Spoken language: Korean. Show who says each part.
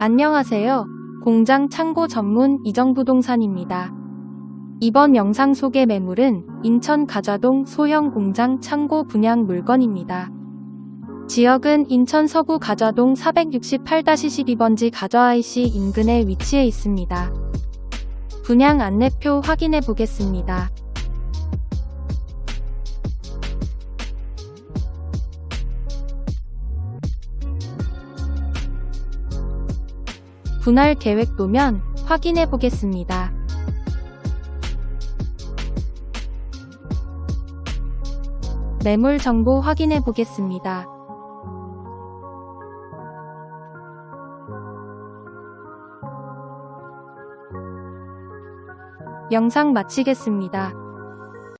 Speaker 1: 안녕하세요. 공장 창고 전문 이정부동산입니다. 이번 영상 소개 매물은 인천 가좌동 소형 공장 창고 분양 물건입니다. 지역은 인천 서구 가좌동 468-12번지 가좌 IC 인근에 위치해 있습니다. 분양 안내표 확인해 보겠습니다. 분할 계획도면 확인해 보겠습니다. 매물 정보 확인해 보겠습니다. 영상 마치겠습니다.